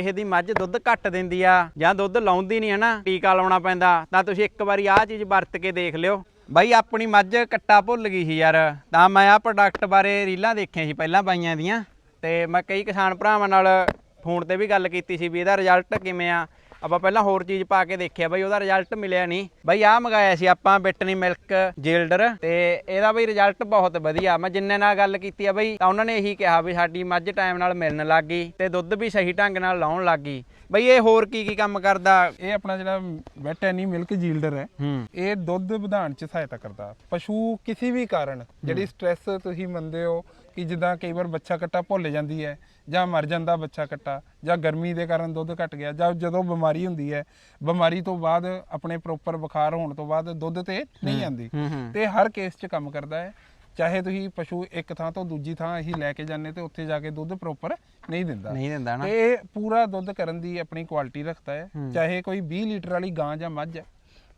ਇਹ ਦੀ ਮੱਝ ਦੁੱਧ ਘੱਟ ਦਿੰਦੀ ਆ ਜਾਂ ਦੁੱਧ ਲਾਉਂਦੀ ਨਹੀਂ ਹੈ ਨਾ ਟੀਕਾ ਲਾਉਣਾ ਪੈਂਦਾ, ਤਾਂ ਤੁਸੀਂ ਇੱਕ ਵਾਰੀ ਆਹ ਚੀਜ਼ ਵਰਤ ਕੇ ਦੇਖ ਲਿਓ। ਬਾਈ ਆਪਣੀ ਮੱਝ ਕੱਟਾ ਭੁੱਲ ਗਈ ਸੀ ਯਾਰ, ਤਾਂ ਮੈਂ ਆਹ ਪ੍ਰੋਡਕਟ ਬਾਰੇ ਰੀਲਾਂ ਦੇਖੀਆਂ ਸੀ ਪਹਿਲਾਂ ਪਾਈਆਂ ਦੀਆਂ, ਤੇ ਮੈਂ ਕਈ ਕਿਸਾਨ ਭਰਾਵਾਂ ਨਾਲ ਫੋਨ ਤੇ ਵੀ ਗੱਲ ਕੀਤੀ ਸੀ ਵੀ ਇਹਦਾ ਰਿਜ਼ਲਟ ਕਿਵੇਂ ਆ ਆਪਾਂ ਪਹਿਲਾਂ ਹੋਰ ਚੀਜ਼ ਪਾ ਕੇ ਦੇਖਿਆ ਬਈ ਉਹਦਾ ਰਿਜ਼ਲਟ ਮਿਲਿਆ ਨਹੀਂ। ਬਈ ਆਹ ਮੰਗਾਇਆ ਸੀ ਆਪਾਂ ਬਿਟਨੀ ਮਿਲਕ ਜੇਲਡਰ ਤੇ ਇਹਦਾ ਬਈ ਰਿਜ਼ਲਟ ਬਹੁਤ ਵਧੀਆ। ਮੈਂ ਜਿੰਨੇ ਨਾਲ ਗੱਲ ਕੀਤੀ ਆ ਬਈ ਤਾਂ ਉਹਨਾਂ ਨੇ ਇਹੀ ਕਿਹਾ ਵੀ ਸਾਡੀ ਮੱਝ ਟਾਈਮ ਨਾਲ ਮਿਲਣ ਲੱਗ ਗਈ ਤੇ ਦੁੱਧ ਵੀ ਸਹੀ ਢੰਗ ਨਾਲ ਲਾਉਣ ਲੱਗ ਗਈ। ਬਈ ਇਹ ਹੋਰ ਕੀ ਕੀ ਕੰਮ ਕਰਦਾ? ਇਹ ਆਪਣਾ ਜਿਹੜਾ ਵੈਟ ਐਨੀ ਮਿਲਕ ਜੀਲਡਰ ਹੈ ਹੂੰ। ਇਹ ਦੁੱਧ ਵਧਾਉਣ ਚ ਸਹਾਇਤਾ ਕਰਦਾ। ਪਸ਼ੂ ਕਿਸੇ ਵੀ ਕਾਰਨ ਜਿਹੜੀ ਸਟ੍ਰੈਸ ਤੁਸੀਂ ਮੰਨਦੇ ਹੋ ਕਿ ਜਿੱਦਾਂ ਕਈ ਵਾਰ ਬੱਚਾ ਕੱਟਾ ਭੁੱਲ ਜਾਂਦੀ ਹੈ ਜਾਂ ਮਰ ਜਾਂਦਾ ਬੱਚਾ ਕੱਟਾ ਜਾਂ ਗਰਮੀ ਦੇ ਕਾਰਨ ਦੁੱਧ ਘਟ ਗਿਆ ਜਾਂ ਜਦੋਂ ਬਿਮਾਰੀ ਹੁੰਦੀ ਹੈ ਬਿਮਾਰੀ ਤੋਂ ਬਾਅਦ ਆਪਣੇ ਪ੍ਰੋਪਰ ਬੁਖਾਰ ਹੋਣ ਤੋਂ ਬਾਅਦ ਦੁੱਧ ਤੇ ਨਹੀਂ ਆਉਂਦੀ। ਤੇ ਹਰ ਕੇਸ 'ਚ ਕੰਮ ਕਰਦਾ ਹੈ। ਚਾਹੇ ਤੁਸੀਂ ਪਸ਼ੂ ਇੱਕ ਥਾਂ ਤੋਂ ਦੂਜੀ ਥਾਂ ਹੀ ਲੈ ਕੇ ਜਾਂਦੇ ਤੇ ਉੱਥੇ ਜਾ ਕੇ ਦੁੱਧ ਪ੍ਰੋਪਰ ਨਹੀਂ ਦਿੰਦਾ। ਨਹੀਂ ਦਿੰਦਾ ਨਾ। ਤੇ ਇਹ ਪੂਰਾ ਦੁੱਧ ਕਰਨ ਦੀ ਆਪਣੀ ਕੁਆਲਿਟੀ ਰੱਖਦਾ ਹੈ। ਚਾਹੇ ਕੋਈ 20 ਲੀਟਰ ਵਾਲੀ ਗਾਂ ਜਾਂ ਮੱਝ ਹੈ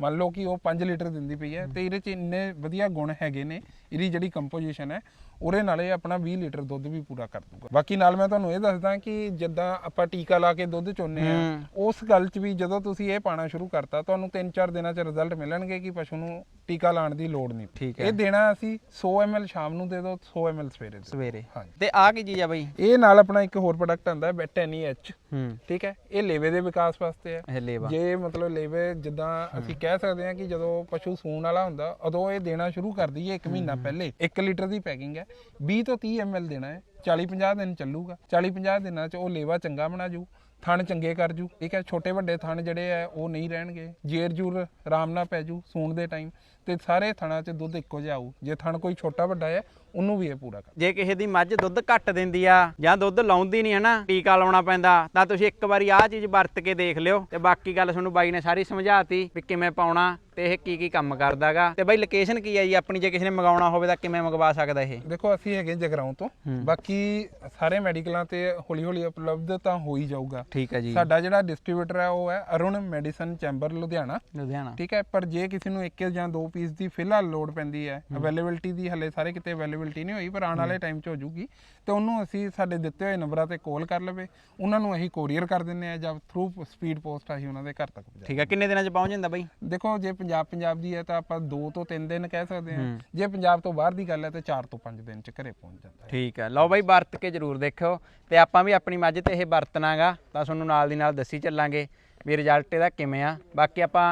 ਮੰਨ ਲਓ ਕਿ ਉਹ 5 ਲੀਟਰ ਦਿੰਦੀ ਪਈ ਹੈ ਤੇ ਇਹਦੇ 'ਚ ਇੰਨੇ ਵਧੀਆ ਗੁਣ ਹੈਗੇ ਨੇ ਇਹਦੀ ਜਿਹੜੀ ਕੰਪੋਜੀਸ਼ਨ ਹੈ ਉਹਦੇ ਨਾਲ ਇਹ ਆਪਣਾ 20 ਲੀਟਰ ਦੁੱਧ ਵੀ ਪੂਰਾ ਕਰ ਦੂਗਾ ਬਾਕੀ ਨਾਲ ਮੈਂ ਤੁਹਾਨੂੰ ਇਹ ਦੱਸਦਾ ਕਿ ਜਿੱਦਾਂ ਆਪਾਂ ਟੀਕਾ ਲਾ ਕੇ ਦੁੱਧ ਚੋਨੇ ਆ। ਉਸ ਗੱਲ 'ਚ ਵੀ ਜਦੋਂ ਤੁਸੀਂ ਇਹ ਪਾਣਾ ਸ਼ੁਰੂ ਕਰਤਾ ਤੁਹਾਨੂੰ 3-4 ਦਿਨਾਂ 'ਚ ਰਿਜ਼ਲਟ ਮਿਲਣਗੇ ਕਿ ਪਸ਼ੂ ਨੂੰ ਟੀਕਾ ਲਾਉਣ ਦੀ ਲੋੜ ਨਹੀਂ। ਠੀਕ ਹੈ। ਇਹ ਦੇਣਾ ਅਸੀਂ 100 ml ਸ਼ਾਮ ਨੂੰ ਦੇ ਦਿਓ 100 ml ਸਵੇਰੇ ਦੇ। ਸਵੇਰੇ। ਹਾਂਜੀ। ਤੇ ਆਹ ਕੀ ਚੀਜ਼ ਆ ਬਈ? ਇਹ ਨਾਲ ਆਪਣਾ ਇੱਕ ਹੋਰ ਪ੍ਰੋਡਕਟ ਆਂਦਾ ਹੈ ਬੈਟੈਨੀ ਐਚ। ਹੂੰ। ਠੀਕ ਹੈ? ਇਹ ਲੇਵੇ ਦੇ ਵਿਕਾਸ ਵਾਸਤੇ ਹੈ। ਜੇ ਮਤਲਬ ਲੇਵੇ ਜਿੱਦਾਂ ਅਸੀਂ ਕਹਿ ਸਕਦੇ ਹਾਂ ਕਿ ਜਦੋਂ ਪਸ਼ੂ ਸੂਣ ਵਾਲਾ ਹੁੰਦਾ ਉਦੋਂ ਇਹ ਦੇਣਾ ਸ਼ੁਰੂ ਕਰ ਦਈਏ 1 ਮਹੀਨਾ ਪਹਿਲੇ। 1 ਲੀਟਰ ਦੀ ਪੈਕਿੰਗ ਹੈ। 20 ਤੋਂ 30 ml ਦੇਣਾ ਹੈ। 40 50 ਦਿਨ ਚੱਲੂਗਾ। 40 50 ਦਿਨਾਂ ਚ ਉਹ ਲੇਵਾ ਚੰਗਾ ਬਣਾ ਜੂ ਥਣ ਚੰਗੇ ਕਰ ਜੂ। ਠੀਕ ਹੈ, ਛੋਟੇ ਵੱਡੇ ਥਣ ਜਿਹੜੇ ਆ ਉਹ ਨਹੀਂ ਰਹਿਣਗੇ। ਜੇਰ ਜੂਰ ਆਰਾਮ ਨਾਲ ਪੈ ਜੂ ਸੂਣ ਦੇ ਟਾਈਮ ਤੇ ਸਾਰੇ ਥਣਾਂ 'ਚ ਦੁੱਧ ਇੱਕੋ ਜਿਹਾ ਆਊ। ਜੇ ਥਣ ਕੋਈ ਛੋਟਾ ਵੱਡਾ ਹੈ ਉਹਨੂੰ ਵੀ ਇਹ ਪੂਰਾ ਕਰ। ਜੇ ਕਿਸੇ ਦੀ ਮੱਝ ਦੁੱਧ ਘੱਟ ਦਿੰਦੀ ਆ ਜਾਂ ਦੁੱਧ ਲਾਉਂਦੀ ਨਹੀਂ ਹੈ ਨਾ ਟੀਕਾ ਲਾਉਣਾ ਪੈਂਦਾ ਤਾਂ ਤੁਸੀਂ ਇੱਕ ਵਾਰੀ ਆਹ ਚੀਜ਼ ਵਰਤ ਕੇ ਦੇਖ ਲਿਓ ਤੇ ਬਾਕੀ ਗੱਲ ਤੁਹਾਨੂੰ ਬਾਈ ਨੇ ਸਾਰੀ ਸਮਝਾਤੀ ਵੀ ਕਿਵੇਂ ਪਾਉਣਾ ਤੇ ਇਹ ਕੀ ਕੀ ਕੰਮ ਕਰਦਾਗਾ। ਤੇ ਬਾਈ ਲੋਕੇਸ਼ਨ ਕੀ ਹੈ ਜੀ? ਆਪਣੀ ਜੇ ਕਿਸੇ ਨੇ ਮੰਗਾਉਣਾ ਹੋਵੇ ਤਾਂ ਕਿਵੇਂ ਮੰਗਵਾ ਸਕਦਾ ਇਹ? ਦੇਖੋ ਅਸੀਂ ਹੈਗੇ ਜਗਰਾਉਂ ਤੋਂ। ਬਾਕੀ ਸਾਰੇ ਮੈਡੀਕਲਾਂ ਤੇ ਹੌਲੀ ਹੌਲੀ ਉਪਲਬਧ ਤਾਂ ਹੋ ਹੀ ਜਾਊਗਾ। ਠੀਕ ਹੈ ਜੀ। ਸਾਡਾ ਜਿਹੜਾ ਡਿਸਟ੍ਰੀਬਿਊਟਰ ਹੈ ਉਹ ਹੈ ਅਰੁਣ ਮੈਡੀਸਨ ਚੈਂਬਰ ਲੁਧਿਆਣਾ। ਲੁਧਿਆਣਾ। ਠੀਕ ਹੈ ਪਰ ਜੇ ਕਿਸੇ ਨੂੰ ਇੱਕ ਜਾਂ ਦੋ ਪੀਸ ਦੀ ਫਿਲਹਾਲ ਲੋਡ ਪੈਂਦੀ ਹੈ ਅਵੇਲੇਬਿਲਟੀ ਦੀ ਹਲੇ ਸਾਰੇ ਕਿਤੇ ਅਵੇਲੇਬਿਲਟੀ ਨਹੀਂ ਹੋਈ ਪਰ ਆਉਣ ਵਾਲੇ ਟਾਈਮ 'ਚ ਹੋ ਜੂਗੀ ਤੇ ਉਹਨੂੰ ਅਸੀਂ ਸਾਡੇ ਦਿੱਤੇ ਹੋਏ ਨੰਬਰਾਂ ਤੇ ਕਾਲ ਕਰ ਲਵੇ। ਉਹਨਾਂ ਨੂੰ ਅਸੀਂ ਕੋਰੀਅਰ ਕਰ ਦਿੰਨੇ ਆ ਜਾਂ ਥਰੂ ਸਪੀਡ ਪੋਸਟ ਅਸੀਂ ਉਹਨਾਂ ਦੇ ਘਰ ਤੱਕ ਪਹੁੰਚਾ ਠੀਕ ਹੈ ਕਿੰਨੇ ਦਿਨਾਂ 'ਚ ਪਹੁੰਚ ਜਾਂਦਾ ਬਾਈ? ਦੇਖੋ ਜੇ ਪੰਜਾਬ ਪੰਜਾਬ ਦੀ ਹੈ ਤਾਂ ਆਪਾਂ 2 ਤੋਂ 3 ਦਿਨ ਕਹਿ ਸਕਦੇ ਹਾਂ। ਜੇ ਪੰਜਾਬ ਤੋਂ ਬਾਹਰ ਦੀ ਗੱਲ ਹੈ ਤਾਂ 4 ਤੋਂ 5 ਦਿਨ 'ਚ ਘਰੇ ਪਹੁੰਚ ਜਾਂਦਾ ਹੈ। ਠੀਕ ਹੈ ਲਓ ਬਾਈ ਵਰਤ ਕੇ ਜਰੂਰ ਦੇਖਿਓ। ਤੇ ਆਪਾਂ ਵੀ ਆਪਣੀ ਮੱਝ ਤੇ ਇਹ ਵਰਤਣਾਗਾ ਤਾਂ ਤੁਹਾਨੂੰ ਨਾਲ ਦੀ ਨਾਲ ਦੱਸੀ ਚੱਲਾਂਗੇ ਵੀ ਰਿਜ਼ਲਟ ਇਹਦਾ ਕਿਵੇਂ ਆ। ਬਾਕੀ ਆਪਾਂ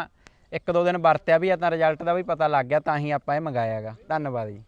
ਇੱਕ ਦੋ ਦਿਨ ਵਰਤਿਆ ਵੀ ਆ ਤਾਂ ਰਿਜ਼ਲਟ ਦਾ ਵੀ ਪਤਾ ਲੱਗ ਗਿਆ ਤਾਂ ਹੀ ਆਪਾਂ ਇਹ ਮੰਗਾਇਆਗਾ। ਧੰਨਵਾਦ ਜੀ।